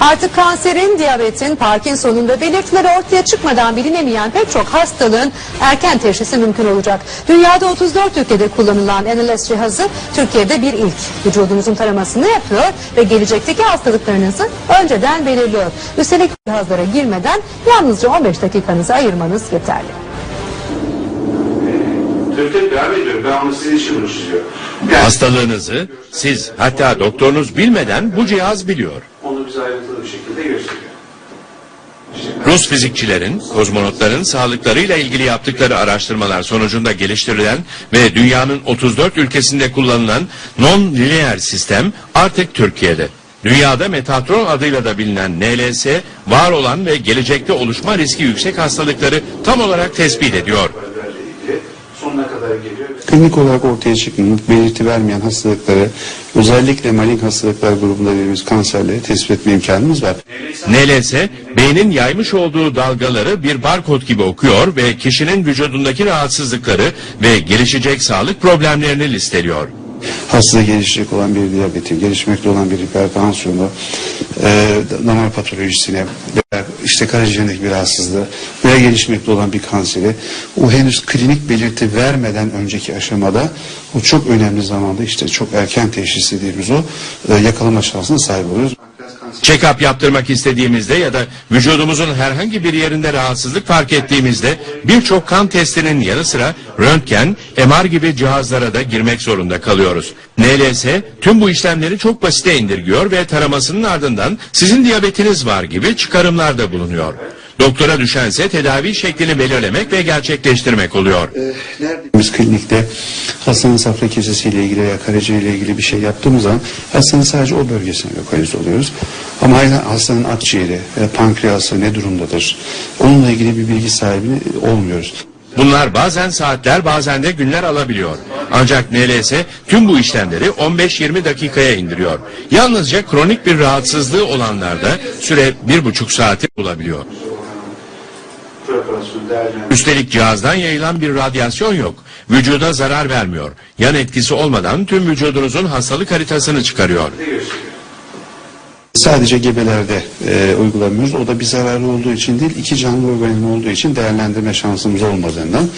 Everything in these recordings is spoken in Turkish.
Artık kanserin, diyabetin, Parkinson'un ve belirtileri ortaya çıkmadan bilinemeyen pek çok hastalığın erken teşhisi mümkün olacak. Dünyada 34 ülkede kullanılan NLS cihazı Türkiye'de bir ilk. Vücudunuzun taramasını yapıyor ve gelecekteki hastalıklarınızı önceden belirliyor. Üstelik cihazlara girmeden yalnızca 15 dakikanızı ayırmanız yeterli. Tabii devam. Ben onu sizin için. Yani Hastalığınızı siz hatta doktorunuz bilmeden bu cihaz biliyor. onu bize ayrıntılı bir şekilde gösteriyor. İşte Rus fizikçilerin, kozmonotların sağlıklarıyla ilgili yaptıkları araştırmalar sonucunda geliştirilen ve dünyanın 34 ülkesinde kullanılan non-lineer sistem artık Türkiye'de. Dünyada Metatron adıyla da bilinen NLS, var olan ve gelecekte oluşma riski yüksek hastalıkları tam olarak tespit ediyor. Klinik olarak ortaya çıkmayan, belirti vermeyen hastalıkları, özellikle malign hastalıklar grubunda dediğimiz kanserleri tespit etme imkanımız var. NLS, beynin yaymış olduğu dalgaları bir barkod gibi okuyor ve kişinin vücudundaki rahatsızlıkları ve gelişecek sağlık problemlerini listeliyor. Hastada gelişecek olan bir diyabeti, gelişmekte olan bir hipertansiyonu, e, damar patolojisine, veya işte karaciğerindeki bir rahatsızlığı veya gelişmekte olan bir kanseri, o henüz klinik belirti vermeden önceki aşamada o çok önemli zamanda işte çok erken teşhis dediğimiz o e, yakalama şansına sahip oluyoruz. Check-up yaptırmak istediğimizde ya da vücudumuzun herhangi bir yerinde rahatsızlık fark ettiğimizde birçok kan testinin yanı sıra röntgen, MR gibi cihazlara da girmek zorunda kalıyoruz. NLS tüm bu işlemleri çok basite indirgiyor ve taramasının ardından sizin diyabetiniz var gibi çıkarımlarda bulunuyor. Doktora düşense tedavi şeklini belirlemek ve gerçekleştirmek oluyor. Biz klinikte hastanın safra kesesiyle ilgili veya karaciğeriyle ilgili bir şey yaptığımız zaman hastanın sadece o bölgesine lokalize oluyoruz. Ama hastanın akciğeri, pankreası ne durumdadır? Onunla ilgili bir bilgi sahibi olmuyoruz. Bunlar bazen saatler bazen de günler alabiliyor. Ancak NLS tüm bu işlemleri 15-20 dakikaya indiriyor. Yalnızca kronik bir rahatsızlığı olanlarda süre bir buçuk saati bulabiliyor. Üstelik cihazdan yayılan bir radyasyon yok. Vücuda zarar vermiyor. Yan etkisi olmadan tüm vücudunuzun hastalık haritasını çıkarıyor. Sadece gebelerde e, uygulamıyoruz. O da bir zararı olduğu için değil, iki canlı organizma olduğu için değerlendirme şansımız olmadığından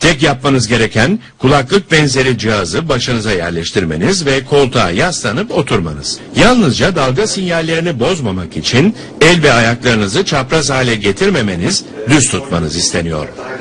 Tek yapmanız gereken kulaklık benzeri cihazı başınıza yerleştirmeniz ve koltuğa yaslanıp oturmanız. Yalnızca dalga sinyallerini bozmamak için el ve ayaklarınızı çapraz hale getirmemeniz, düz tutmanız isteniyor.